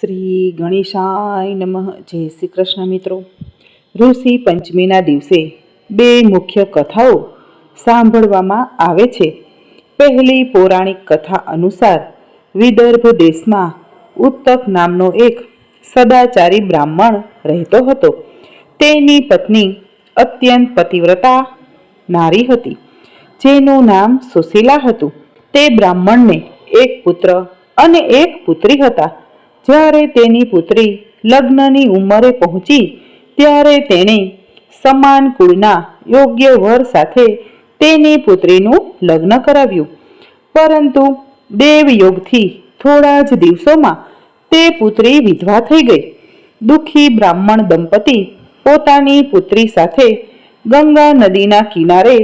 શ્રી ગણેશાય નમઃ. જય શ્રી કૃષ્ણ મિત્રો. ઋષિ પંચમીના દિવસે બે મુખ્ય કથાઓ સાંભળવામાં આવે છે. પહેલી પૌરાણિક કથા અનુસાર વિદર્ભ દેશમાં ઉત્તક નામનો એક સદાચારી બ્રાહ્મણ રહેતો હતો. તેની પત્ની અત્યંત પતિવ્રતા નારી હતી. જેનું નામ સુશીલા હતું. તે બ્રાહ્મણને એક પુત્ર અને એક પુત્રી હતા. જ્યારે તેની પુત્રી લગ્નની ઉંમરે પહોંચી, ત્યારે તેણે સમાન કુળના યોગ્ય વર સાથે તેની પુત્રીનું લગ્ન કરાવ્યું. પરંતુ દેવયોગથી થોડા જ દિવસોમાં તે પુત્રી વિધવા થઈ ગઈ. દુઃખી બ્રાહ્મણ દંપતી પોતાની પુત્રી સાથે ગંગા નદીના કિનારે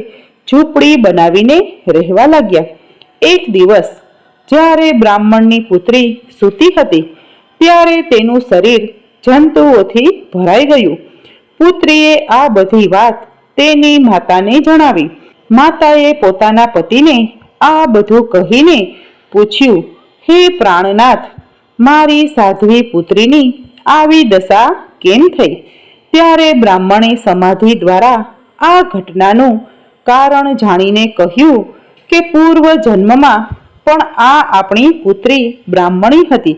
ઝૂંપડી બનાવીને રહેવા લાગ્યા. એક દિવસ જ્યારે બ્રાહ્મણની પુત્રી સૂતી હતી ત્યારે તેનું શરીર જંતુઓથી ભરાઈ ગયું. પુત્રીએ આ બધી વાત તેની માતાને જણાવી. માતાએ પોતાના પતિને આ બધું કહીને પૂછ્યું, હે પ્રાણનાથ, મારી સાધ્વી પુત્રીની આવી દશા કેમ થઈ? ત્યારે બ્રાહ્મણે સમાધિ દ્વારા આ ઘટનાનું કારણ જાણીને કહ્યું કે પૂર્વ જન્મમાં પણ આ આપણી પુત્રી બ્રાહ્મણી હતી.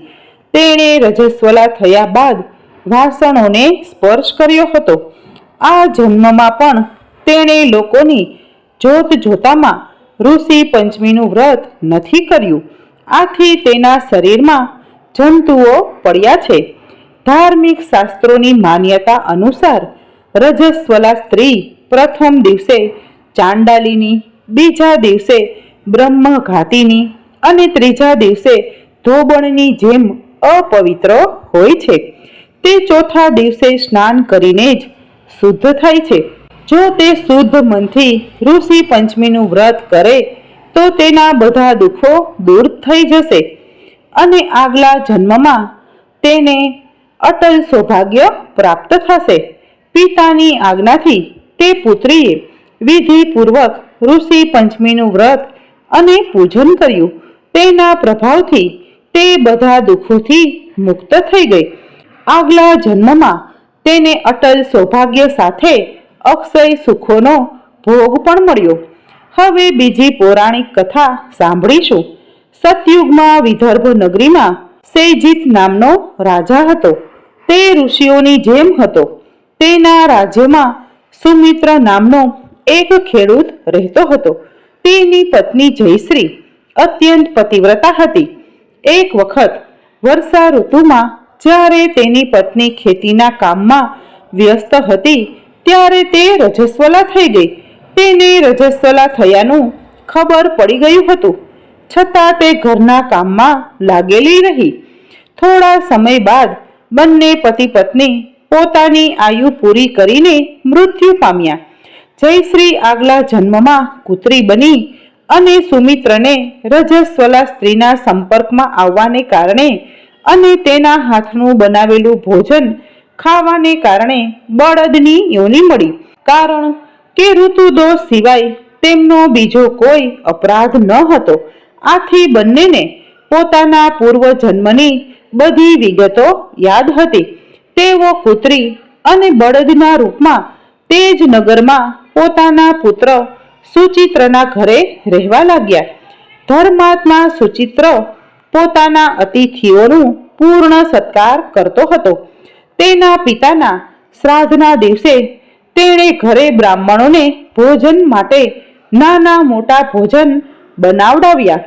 તેણે રજસ્વલા થયા બાદ વાસણોને સ્પર્શ કર્યો હતો. આ જન્મમાં પણ તેણે લોકોની જોત જોતામાં ઋષિ પંચમીનું વ્રત નથી કર્યું. આથી તેના શરીરમાં જંતુઓ પડ્યા છે. ધાર્મિક શાસ્ત્રોની માન્યતા અનુસાર રજસ્વલા સ્ત્રી પ્રથમ દિવસે ચાંડાલીની, બીજા દિવસે બ્રહ્મઘાતીની અને ત્રીજા દિવસે ધોબણની જેમ અપવિત્ર હોય છે. તે ચોથા દિવસે સ્નાન કરીને જ શુદ્ધ થાય છે. જો તે શુદ્ધ મનથી ઋષિ પંચમીનું વ્રત કરે, તો તેના બધા દુઃખો દૂર થઈ જશે અને આગલા જન્મમાં તેને અટલ સૌભાગ્ય પ્રાપ્ત થશે. પિતાની આજ્ઞાથી તે પુત્રીએ વિધિપૂર્વક ઋષિ પંચમીનું વ્રત અને પૂજન કર્યું. તેના પ્રભાવથી તે બધા દુઃખોથી મુક્ત થઈ ગઈ. આગલા જન્મમાં તેને અટલ સૌભાગ્ય સાથે અક્ષય સુખોનો ભોગ પણ મળ્યો. હવે બીજી પૌરાણિક કથા સાંભળીશું. સતયુગમાં વિદર્ભ નગરીમાં સૈજીત નામનો રાજા હતો. તે ઋષિઓની જેમ હતો. તેના રાજ્યમાં સુમિત્ર નામનો એક ખેડૂત રહેતો હતો. તેની પત્ની જયશ્રી અત્યંત પતિવ્રતા હતી. એક વખત વર્ષા ઋતુમાં જ્યારે તેની પત્ની ખેતીના કામમાં વ્યસ્ત હતી, ત્યારે તે રજસ્વલા થઈ ગઈ. તેને રજસ્વલા થયાનું ખબર પડી ગયું હતું. છતાં તે ઘરના કામમાં લાગેલી રહી. થોડા સમય બાદ બંને પતિ પત્ની પોતાની આયુ પૂરી કરીને મૃત્યુ પામ્યા. જયશ્રી આગલા જન્મમાં કૂતરી બની અને સુમિત્રને રજસ્વલા સ્ત્રીના સંપર્કમાં આવવાને કારણે અને તેના હાથનું બનાવેલું ભોજન ખાવાને કારણે બળદની યોની મળી. કારણ કે ઋતુદોષ સિવાય તેમનો બીજો કોઈ અપરાધ ન હતો. આથી બંનેને પોતાના પૂર્વ જન્મની બધી વિગતો યાદ હતી. તેઓ કૂતરી અને બળદના રૂપમાં તે જ નગરમાં પોતાના પુત્ર સુચિત્રના ઘરે રહેવા લાગ્યા. ધર્માત્મા સુચિત્ર પોતાના અતિથિઓનું પૂર્ણ સત્કાર કરતો હતો. તેના પિતાના શ્રાદ્ધના દિવસે તેણે ઘરે બ્રાહ્મણોને ભોજન માટે નાના મોટા ભોજન બનાવડાવ્યા.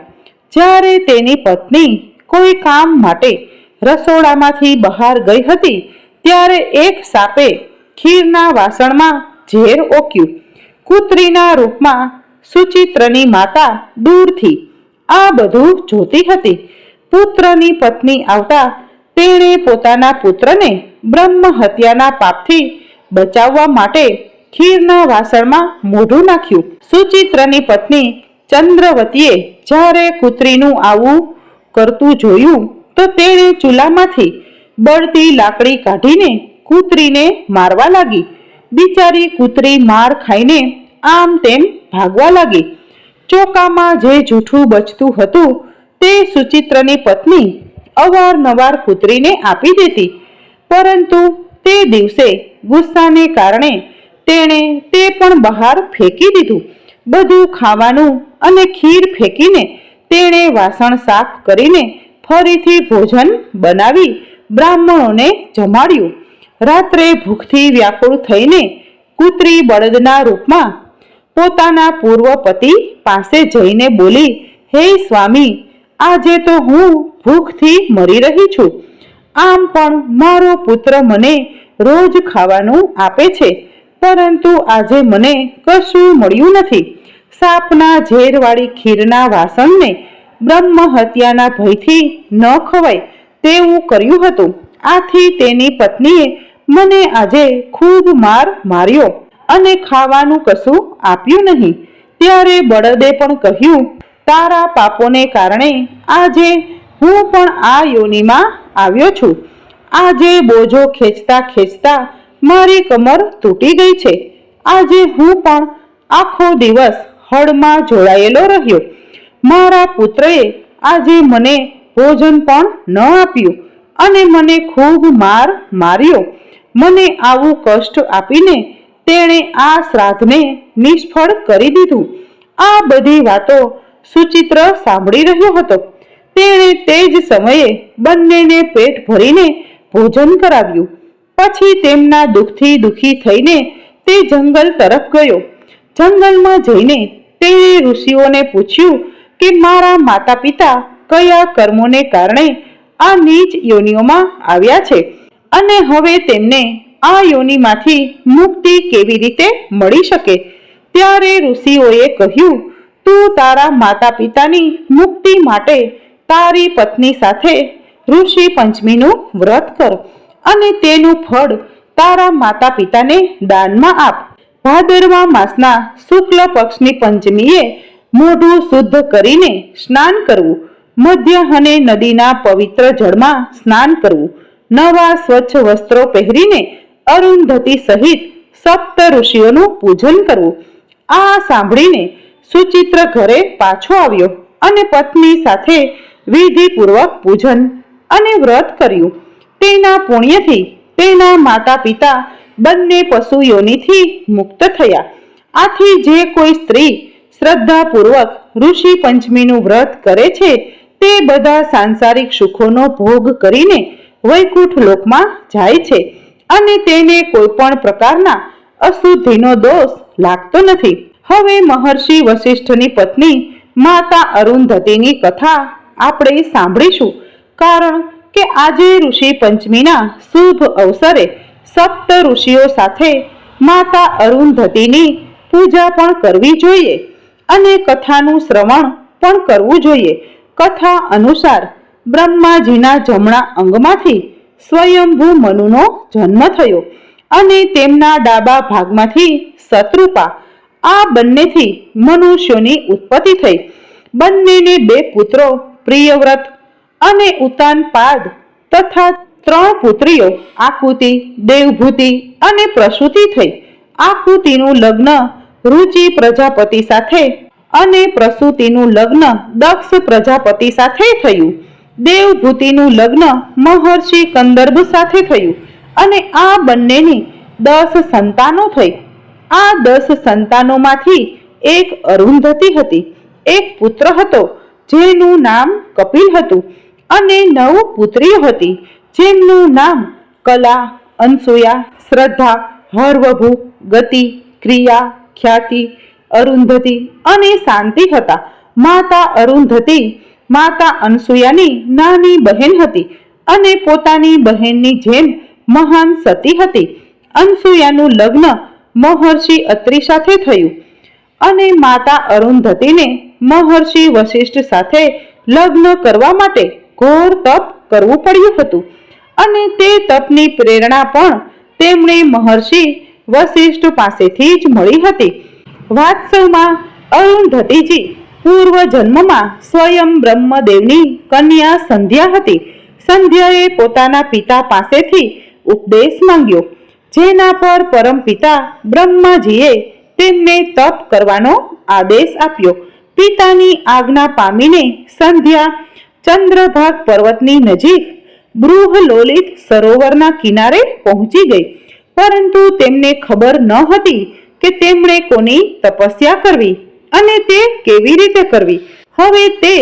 જ્યારે તેની પત્ની કોઈ કામ માટે રસોડામાંથી બહાર ગઈ હતી, ત્યારે એક સાપે ખીરના વાસણમાં ઝેર ઓક્યું. કૂતરીના રૂપમાં સુચિત્રની માતા દૂરથી આ બધું જોતી હતી. પુત્રની પત્ની આવતા તેણે પોતાના પુત્રને બ્રહ્મ હત્યાના પાપથી બચાવવા માટે ખીરના વાસણમાં મોઢું નાખ્યું. સુચિત્રની પત્ની ચંદ્રવતીએ જ્યારે કૂતરીનું આવું કરતું જોયું, તો તેણે ચૂલામાંથી બળતી લાકડી કાઢીને કૂતરીને મારવા લાગી. બિચારી કૂતરી માર ખાઈને આમ તેમ ભાગવા લાગી. ચોકામાં જે જૂઠું બચતું હતું તે સુચિત્રની પત્ની અવારનવાર કૂતરીને આપી દેતી. પરંતુ તે દિવસે ગુસ્સાને કારણે તેણે તે પણ બહાર ફેંકી દીધું. બધું ખાવાનું અને ખીર ફેંકીને તેણે વાસણ સાફ કરીને ફરીથી ભોજન બનાવી બ્રાહ્મણોને જમાડ્યું. રાત્રે ભૂખથી વ્યાકુળ થઈને કૂતરી બળદના રૂપમાં પોતાના પૂર્વ પતિ પાસે જઈને બોલી, હે સ્વામી, આજે તો હું ભૂખથી મરી રહી છું. આમ પણ મારો પુત્ર મને રોજ ખાવાનું આપે છે, પરંતુ આજે મને કશું મળ્યું નથી. સાપના ઝેરવાળી ખીરના વાસણને બ્રહ્મ હત્યાના ભયથી ન ખવાય તેવું કર્યું હતું. આથી તેની પત્નીએ મને આજે ખૂબ માર માર્યો અને ખાવાનું કશું આપ્યું નહીં. ત્યારે બળદે પણ કહ્યું, તારા પાપોને કારણે આજે હું પણ આ યોનિમાં આવ્યો છું. આજે બોજો ખેંચતા ખેંચતા મારી કમર તૂટી ગઈ છે. આજે હું પણ આખો દિવસ હળમાં જોડાયેલો રહ્યો. મારા પુત્રએ આજે મને ભોજન પણ ન આપ્યું. અને મને ખૂબ માર માર્યો. મને આવું કષ્ટ આપીને તેણે આ શ્રાદ્ધને નિષ્ફળ કરી દીધું. આ બધી વાતો સુચિત્ર સાંભળી રહ્યો હતો. તેણે તે જ સમયે બંનેને પેટ ભરીને ભોજન કરાવ્યું. પછી તેમના દુઃખથી દુઃખી થઈને તે જંગલ તરફ ગયો. જંગલમાં જઈને તેણે ઋષિઓને પૂછ્યું કે મારા માતા પિતા કયા કર્મોને કારણે આ નીચ યોનિઓમાં આવ્યા છે. અને હવે તેમને આ યોનિમાંથી મુક્તિ કેવી રીતે મળી શકે? ત્યારે ઋષિઓએ કહ્યું, તું તારા માતા પિતાની મુક્તિ માટે તારી પત્ની સાથે ઋષિ પંચમીનું વ્રત કર અને તેનું ફળ તારા માતા પિતાને દાનમાં આપ. ભાદરવા માસના શુક્લ પક્ષની પંચમીએ મોઢું શુદ્ધ કરીને સ્નાન કરવું મધ્યાહને નદીના પવિત્ર જળમાં સ્નાન કરવું. નવા સ્વચ્છ વસ્ત્રો પહેરીને અરુંધતી સહિત સપ્ત ઋષિઓનું પૂજન કરવું. આ સાંભળીને સુચિત્ર ઘરે પાછો આવ્યો અને પત્ની સાથે વિધિપૂર્વક પૂજન અને વ્રત કર્યું. તેના પુણ્યથી તેના માતા પિતા બંને પશુ યોનિથી મુક્ત થયા. આથી જે કોઈ સ્ત્રી શ્રદ્ધાપૂર્વક ઋષિ પંચમીનું વ્રત કરે છે તે બધા સાંસારિક સુખોનો ભોગ કરીને વૈકુંઠ લોકમાં જાય છે અને તેને કોઈ પણ પ્રકારના અશુદ્ધિનો દોષ લાગતો નથી. હવે મહર્ષિ વશિષ્ઠની પત્ની માતા અરુંધતીની કથા આપણે સાંભળીશું, કારણ કે આજે ઋષિ પંચમીના શુભ અવસરે સપ્ત ઋષિઓ સાથે માતા અરુંધતીની પૂજા પણ કરવી જોઈએ અને કથાનું શ્રવણ પણ કરવું જોઈએ. કથા અનુસાર બ્રહ્માજીના જમણા અંગમાંથી સ્વયંભૂ મનુનો જન્મ થયો અને તેમના ડાબા ભાગમાંથી શત્રુપા, આ બંનેથી મનુષ્યોની ઉત્પત્તિ થઈ. બંનેને બે પુત્રો, પ્રિયવ્રત અને ઉતાનપાદ તથા ત્રણ પુત્રીઓ, આકૃતિ, દેવભૂતિ અને પ્રસૂતિ થઈ. આકૃતિનું લગ્ન રુચિ પ્રજાપતિ સાથે અને પ્રસૂતિનું લગ્ન દક્ષ પ્રજાપતિ સાથે થયું. દેવભૂતિનું લગ્ન મહર્ષિ કંદર્ભ સાથે થયું અને આ બંનેની દસ સંતાનો થઈ. આ દસ સંતાનોમાંથી એક અરુંધતી હતી, એક પુત્ર હતો જેનું નામ કપિલ હતું અને નવ પુત્રીઓ હતી જેમનું નામ કલા, અનસૂયા, શ્રદ્ધા, હર્વભુ, ગતિ, ક્રિયા, ખ્યાતિ અરુંધતી અને શાંતિ હતા. માતા અરુંધતી, માતા અનસુયાની નાની બહેન હતી અને પોતાની બહેનની જેમ મહાન સતી હતી. અનસુયાનું લગ્ન મહર્ષિ અત્રિ સાથે થયું અને માતા અરુંધતીને મહર્ષિ વશિષ્ઠ સાથે લગ્ન કરવા માટે ઘોર તપ કરવું પડ્યું હતું અને તે તપની પ્રેરણા પણ તેમણે મહર્ષિ વશિષ્ઠ પાસેથી જ મળી હતી. વાત્સવમાં અરુંધતીજી પૂર્વ જન્મમાં સ્વયં બ્રહ્મદેવની કન્યા સંધ્યા હતી. સંધ્યાએ પોતાના પિતા પાસેથી ઉપદેશ માંગ્યો, જેના પર પરમ પિતા બ્રહ્માજીએ તેમને તપ કરવાનો આદેશ આપ્યો. પિતાની આજ્ઞા પામીને સંધ્યા ચંદ્રભાગ પર્વતની નજીક બૃહલોલિત સરોવરના કિનારે પહોંચી ગઈ. પરંતુ તેમને ખબર ન હતી કે તેમણે કોની તપસ્યા કરવી અને તે કેવી રીતે કરવી? હવે તે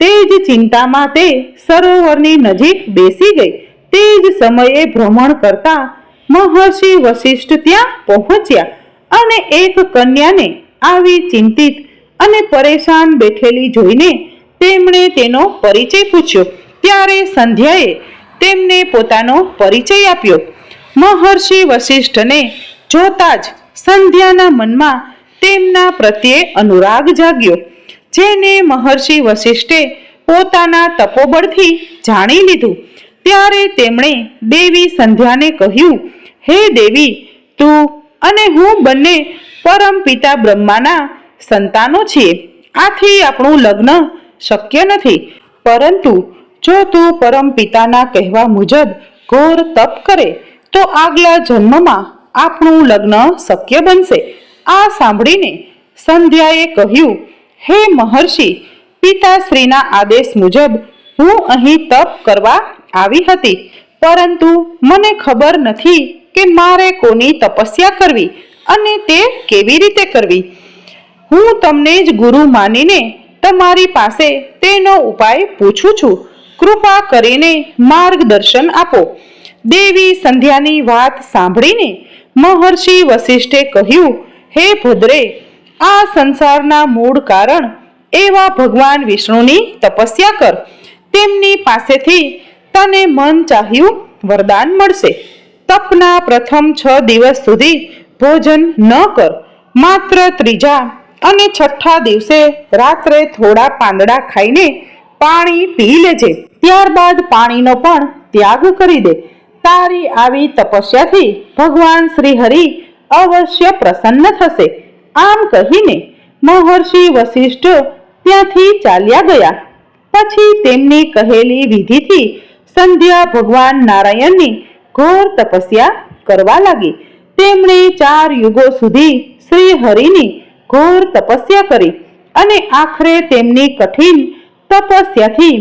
તે જ ચિંતામાં તે સરોવરની નજીક બેસી ગઈ. તે જ સમયે ભ્રમણ કરતા મહર્ષિ વશિષ્ઠ ત્યાં પહોંચ્યા અને એક કન્યાને આવી ચિંતિત અને પરેશાન બેઠેલી જોઈને તેમણે તેનો પરિચય પૂછ્યો. ત્યારે સંધ્યાએ તેમને પોતાનો પરિચય આપ્યો. મહર્ષિ વશિષ્ઠને જોતા જ સંધ્યાના મનમાં તેમના પ્રત્યે અનુરાગ જાગ્યો, જેને મહર્ષિ વશિષ્ઠે પોતાના તપોબળથી જાણી લીધું. ત્યારે તેમણે દેવી સંધ્યાને કહ્યું, હે દેવી, તું અને હું બંને પરમ પિતા બ્રહ્માના સંતાનો છીએ. આથી આપણું લગ્ન શક્ય નથી. પરંતુ જો તું પરમ પિતાના કહેવા મુજબ ઘોર તપ કરે, તો આગલા જન્મમાં આપણું લગ્ન શક્ય બનશે. આ સાંભળીને સંધ્યાએ કહ્યું, હે મહર્ષિ, પિતાશ્રીના આદેશ મુજબ હું અહીં તપ કરવા આવી હતી, પરંતુ મને ખબર નથી કે મારે કોની તપસ્યા કરવી અને તે કેવી રીતે કરવી. હું તમને જ ગુરુ માનીને તમારી પાસે તેનો ઉપાય પૂછું છું. કૃપા કરીને માર્ગદર્શન આપો. દેવી સંધ્યાની વાત સાંભળીને મહર્ષિ વશિષ્ઠે કહ્યું, હે ભદ્રે, આ સંસારના મૂળ કારણ એવા ભગવાન વિષ્ણુની તપસ્યા કર. તેમની પાસેથી તને મન ચાહ્યું વરદાન મળશે. તપના પ્રથમ છ દિવસ સુધી ભોજન ન કર. માત્ર ત્રીજા અને છઠ્ઠા દિવસે રાત્રે થોડા પાંદડા ખાઈને પાણી પી લેજે. ત્યારબાદ પાણીનો પણ ત્યાગ કરી દે. તારી આવી તપસ્યાથી ભગવાન શ્રી હરિ અવશ્ય પ્રસન્ન થશે. આમ કહીને મહર્ષિ વશિષ્ઠ ત્યાંથી ચાલ્યા ગયા. પછી તેમની કહેલી વિધિથી સંધ્યા ભગવાન નારાયણની ઘોર તપસ્યા કરવા લાગી. તેમણે ચાર યુગો સુધી શ્રી હરિની ઘોર તપસ્યા કરી અને આખરે તેમની કઠિન તપસ્યાથી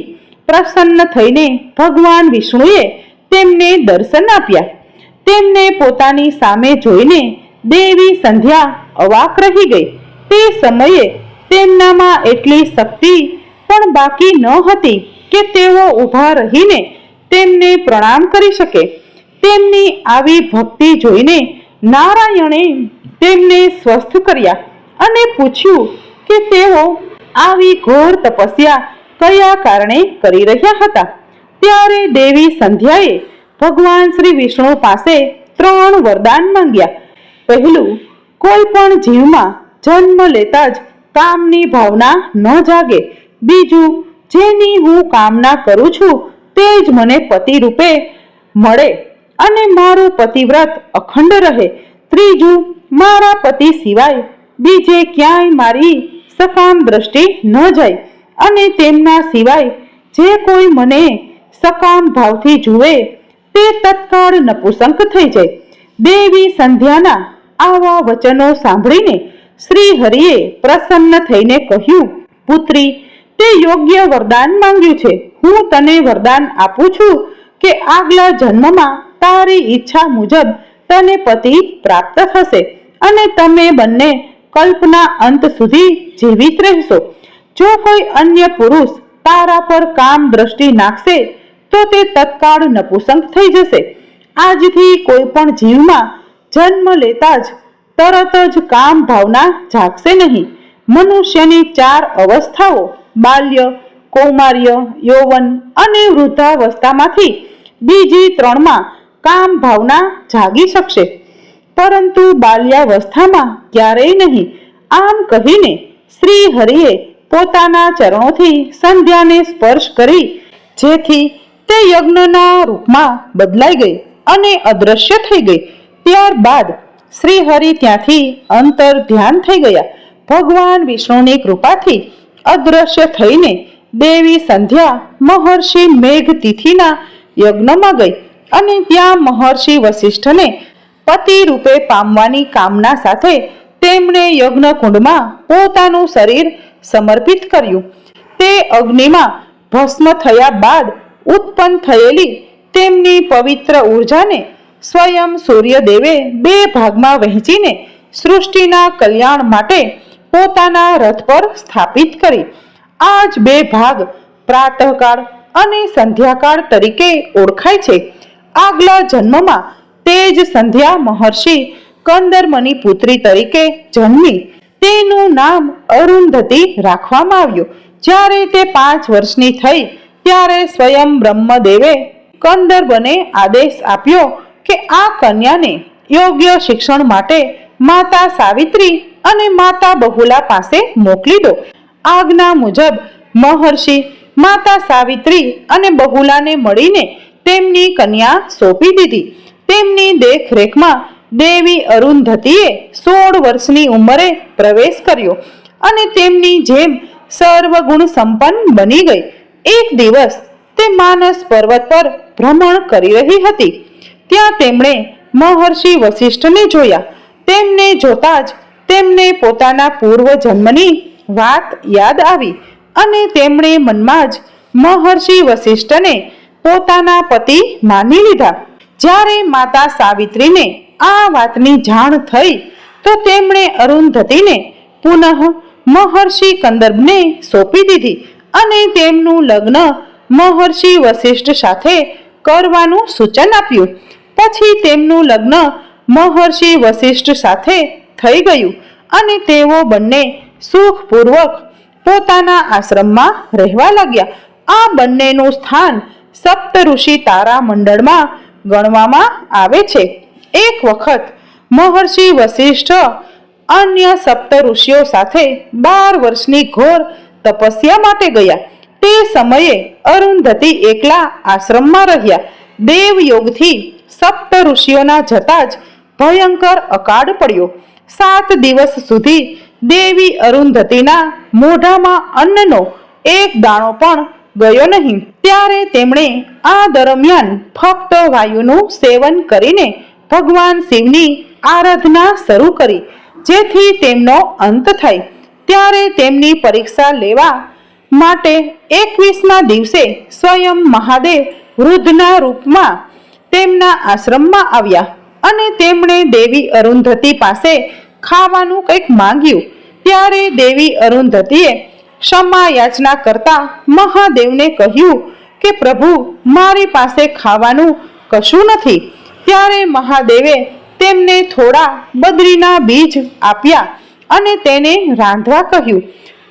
પ્રસન્ન થઈને ભગવાન વિષ્ણુએ તેમને દર્શન આપ્યા. તેમને પોતાની સામે જોઈને દેવી સંધ્યા અવાક રહી ગઈ. તે સમયે તેમનામાં એટલી શક્તિ પણ બાકી ન હતી કે તેઓ ઊભા રહીને તેમને પ્રણામ કરી શકે. તેમની આવી ભક્તિ જોઈને નારાયણે તેમને સ્વસ્થ કર્યા અને પૂછ્યું કે તેઓ આવી ઘોર તપસ્યા કયા કારણે કરી રહ્યા હતા? ત્યારે દેવી સંધ્યાએ ભગવાન શ્રી વિષ્ણુ પાસે ત્રણ વરદાન માંગ્યા. પહેલું, કોઈ પણ જીવમાં જન્મ લેતા જ કામની ભાવના ન જાગે. બીજું, જેની હું કામના કરું છું તે જ મને પતિ રૂપે મળે અને મારું પતિવ્રત અખંડ રહે. ત્રીજું, મારા પતિ સિવાય બીજે ક્યાંય મારી સકામ દ્રષ્ટિ ન જાય અને તેમના સિવાય જે કોઈ મને સકામ ભાવથી જુએ, તે તત્કાળ નપુસંક થઈ જાય. દેવી સંધ્યાના આવા વચનો સાંભળીને શ્રી હરિએ પ્રસન્ન થઈને કહ્યું, પુત્રી, તે યોગ્ય વરદાન માંગ્યું છે. હું તને વરદાન આપું છું કે આગલા જન્મમાં તારી ઈચ્છા મુજબ તને પતિ પ્રાપ્ત થશે અને તમે બંને કલ્પના અંત સુધી જીવિત રહેશો. જો કોઈ અન્ય પુરુષ તારા પર કામ દ્રષ્ટિ નાખશે તો તે તત્કાળ નપુસંક થઈ જશે. આજથી કોઈ પણ જીવમાં જન્મ લેતા જ તરત જ કામ ભાવના જાગશે નહીં. મનુષ્યની ચાર અવસ્થાઓ, બાલ્ય, કૌમાર્ય, યૌવન અને વૃદ્ધાવસ્થામાંથી બીજી ત્રણમાં કામ ભાવના જાગી શકશે. પરંતુ બાલ્યાવસ્થામાં ક્યારેય નહીં. આમ કહીને શ્રી હરિએ પોતાના ચરણોથી સંધ્યાને સ્પર્શ કરી, જેથી તે યજ્ઞના રૂપમાં બદલાઈ ગઈ અને અદ્રશ્ય થઈ ગઈ. ત્યારબાદ શ્રી હરિ ત્યાંથી અંતર ધ્યાન થઈ ગયા. ભગવાન વિષ્ણુની કૃપાથી અદ્રશ્ય થઈને દેવી સંધ્યા મહર્ષિ મેઘ તિથિના યજ્ઞમાં ગઈ અને ત્યાં મહર્ષિ વસિષ્ઠને પતિ રૂપે પામવાની કામના સાથે તેમણે યજ્ઞ કુંડમાં પોતાનું શરીર સમર્પિત કર્યું. તે અગ્નિમાં ભસ્મ થયા બાદ ઉત્પન્ન થયેલી તેમની પવિત્ર ઉર્જાને સ્વયં સૂર્યદેવે બે ભાગમાં વહેંચીને સૃષ્ટિના કલ્યાણ માટે પોતાના રથ પર સ્થાપિત કરી. આ જ બે ભાગ પ્રાતઃકાળ અને સંધ્યાકાળ તરીકે ઓળખાય છે. આગલા જન્મમાં તે જ સંધ્યા મહર્ષિ કંદર્મની પુત્રી તરીકે જન્મી. તેનું નામ અરુંધતી રાખવામાં આવ્યું. જ્યારે તે પાંચ વર્ષની થઈ ત્યારે સ્વયં બ્રહ્મદેવે કંદર્બને આદેશ આપ્યો કે આ કન્યાને યોગ્ય શિક્ષણ માટે માતા સાવિત્રી અને માતા બહુલા પાસે મોકલી દો. આજ્ઞા મુજબ મહર્ષિ માતા સાવિત્રી અને બહુલાને મળીને તેમની કન્યા સોંપી દીધી. તેમની દેખરેખમાં દેવી અરુંધતીએ સોળ વર્ષની ઉંમરે પ્રવેશ કર્યો અને તેમની જેમ સર્વગુણ સંપન્ન બની ગઈ. એક દિવસ તે માનસ પર્વત પર ભ્રમણ કરી રહી હતી. ત્યાં તેમણે મહર્ષિ વશિષ્ઠને જોયા. તેમને જોતા જ તેમને પોતાના પૂર્વ જન્મની વાત યાદ આવી અને તેમણે મનમાં જ મહર્ષિ વશિષ્ઠને પોતાના પતિ માની લીધા. જ્યારે માતા સાવિત્રીને આ વાતની જાણ થઈ, તો તેમણે અરુંધતીને પુનઃ મહર્ષિ કંદર્ભને સોંપી દીધી. અને તેમનું લગ્ન મહર્ષિ વશિષ્ઠ સાથે કરવાનું સૂચન આપ્યું. પછી તેમનું લગ્ન મહર્ષિ વશિષ્ઠ સાથે થઈ ગયું અને તેઓ બંને સુખપૂર્વક પોતાના આશ્રમમાં રહેવા લાગ્યા. આ બંનેનું સ્થાન સપ્ત ઋષિ તારા મંડળમાં ગણવામાં આવે છે. એક વખત મહર્ષિ વશિષ્ઠ અન્ય સપ્ત ઋષિઓ સાથે બાર વર્ષની ઘોર તપસ્યા માટે ગયા. તે સમયે અરુંધતી એકલા આશ્રમમાં રહ્યા. દેવયોગથી સપ્ત ઋષિઓના જતા જ ભયંકર અકાળ પડ્યો. સાત દિવસ સુધી દેવી અરુંધતીના મોઢામાં અન્નનો એક દાણો પણ ગયો નહીં. ત્યારે તેમણે આ દરમિયાન ફક્ત વાયુનું સેવન કરીને ભગવાન શિવની આરાધના શરૂ કરી, જેથી તેમનો અંત થાય. ત્યારે તેમની પરીક્ષા લેવા માટે એકવીસમા દિવસે સ્વયં મહાદેવ વૃદ્ધના રૂપમાં તેમના આશ્રમમાં આવ્યા અને તેમણે દેવી અરુંધતી પાસે ખાવાનું કંઈક માંગ્યું. ત્યારે દેવી અરુંધતીએ ક્ષમા યાચના કરતા મહાદેવને કહ્યું કે, પ્રભુ, મારી પાસે ખાવાનું કશું નથી. ત્યારે મહાદેવે તેમને થોડા બદ્રીના બીજ આપ્યા અને તેને રાંધવા કહ્યું.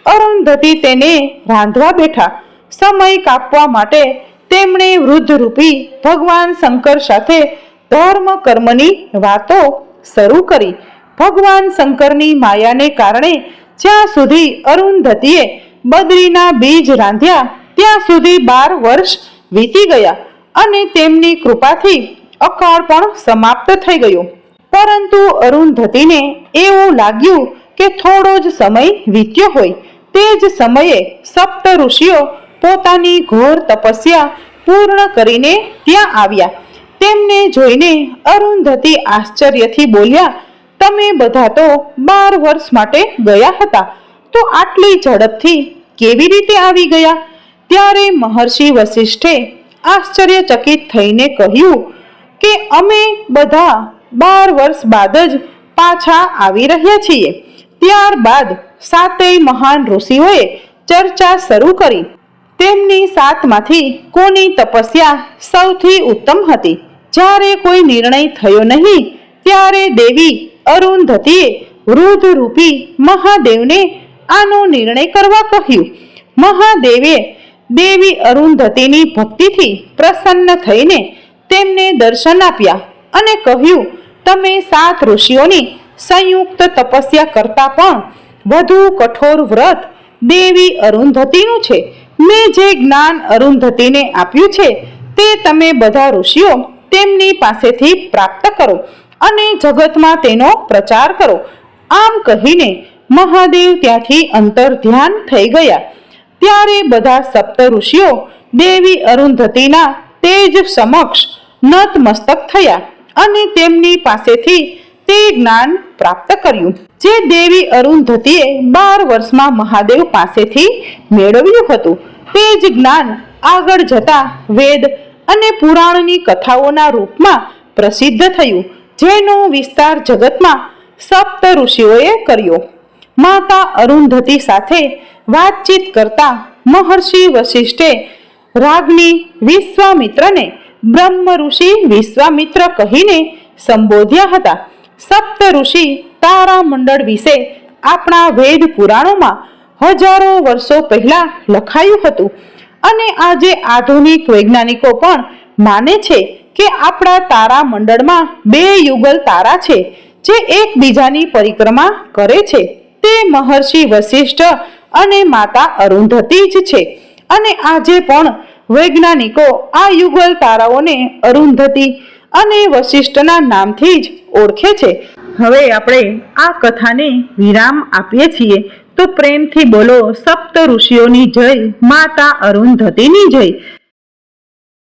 અરુંધતી તેને રાંધવા બેઠા. સમય કાપવા માટે તેમણે વૃદ્ધ રૂપી ભગવાન શંકર સાથે ધર્મ કર્મની વાતો શરૂ કરી. ભગવાન શંકરની માયાને કારણે જ્યાં સુધી અરુંધતીએ બદરીના બીજ રાંધ્યા, ત્યાં સુધી બાર વર્ષ વીતી ગયા અને તેમની કૃપાથી અકાળ પણ સમાપ્ત થઈ ગયો. પરંતુ અરુંધતીને એવું લાગ્યું કે થોડો જ સમય વીત્યો હોય, તે જ સમયે સપ્ત ઋષિઓ પોતાની ઘોર તપસ્યા પૂર્ણ કરીને ત્યાં આવ્યા. તેમને જોઈને અરુંધતી આશ્ચર્યથી બોલ્યા, તમે બધા તો બાર વર્ષ માટે ગયા હતા. તો આટલી ઝડપથી કેવી રીતે આવી ગયા? ત્યારે મહર્ષિ વશિષ્ઠે આશ્ચર્યચકિત થઈને કહ્યું કે, અમે બધા બાર વર્ષ બાદ જ પાછા આવી રહ્યા છીએ. ત્યારબાદ સાતેય મહાન ઋષિઓએ ચર્ચા શરૂ કરી. તેમની સાતમાંથી કોની તપસ્યા સૌથી ઉત્તમ હતી? જ્યારે કોઈ નિર્ણય થયો નહીં, ત્યારે દેવી અરુંધતીએ વૃદ્ધ રૂપી મહાદેવને આનો નિર્ણય કરવા કહ્યું. મહાદેવે દેવી અરુંધતીની ભક્તિથી પ્રસન્ન થઈને તેમને દર્શન આપ્યા અને કહ્યું, તમે સાત ઋષિઓની સંયુક્ત તપસ્યા કરતા પણ વધુ કઠોર વ્રત દેવી અરુંધતીનું છે. મેં જે જ્ઞાન અરુંધતીને આપ્યું છે, તે તમે બધા ઋષિઓ તેમની પાસેથી પ્રાપ્ત કરો અને જગતમાં તેનો પ્રચાર કરો. આમ કહીને મહાદેવ ત્યાંથી અંતર ધ્યાન થઈ ગયા. ત્યારે બધા સપ્ત ઋષિઓ દેવી અરુંધતીના તેજ સમક્ષ નતમસ્તક થયા અને તેમની પાસેથી તે જ્ઞાન પ્રાપ્ત કર્યું. જે દેવી અરુંધતીએ બાર વર્ષમાં મહાદેવ પાસેથી મેળવ્યું હતું. તે જ જ્ઞાન આગળ જતા વેદ અને પુરાણની કથાઓના રૂપમાં પ્રસિદ્ધ થયું, જેનો વિસ્તાર જગતમાં સપ્ત ઋષિઓએ કર્યો. માતા અરુંધતી સાથે વાતચીત કરતા મહર્ષિ વશિષ્ઠે રાગની વિશ્વામિત્રને બ્રહ્મ ઋષિ વિશ્વામિત્ર કહીને સંબોધ્યા હતા. સપ્ત ઋષિ તારામંડળ વિશે આપણા વેદ પુરાણોમાં હજારો વર્ષો પહેલા લખાયું હતું. અને આજે આધુનિક વૈજ્ઞાનિકો પણ માને છે કે આપણા તારા મંડળમાં બે યુગલ તારા છે, જે એકબીજાની પરિક્રમા કરે છે. તે મહર્ષિ વશિષ્ઠ અને માતા અરુંધતી જ છે. અને આજે પણ વૈજ્ઞાનિકો આ યુગલ તારાઓને અરુંધતી અને વશિષ્ઠના નામથી જ ઓળખે છે. હવે આપણે આ કથાને વિરામ આપીએ છીએ. તો પ્રેમથી બોલો સપ્ત ઋષિઓની જય, માતા અરુંધતીની જય.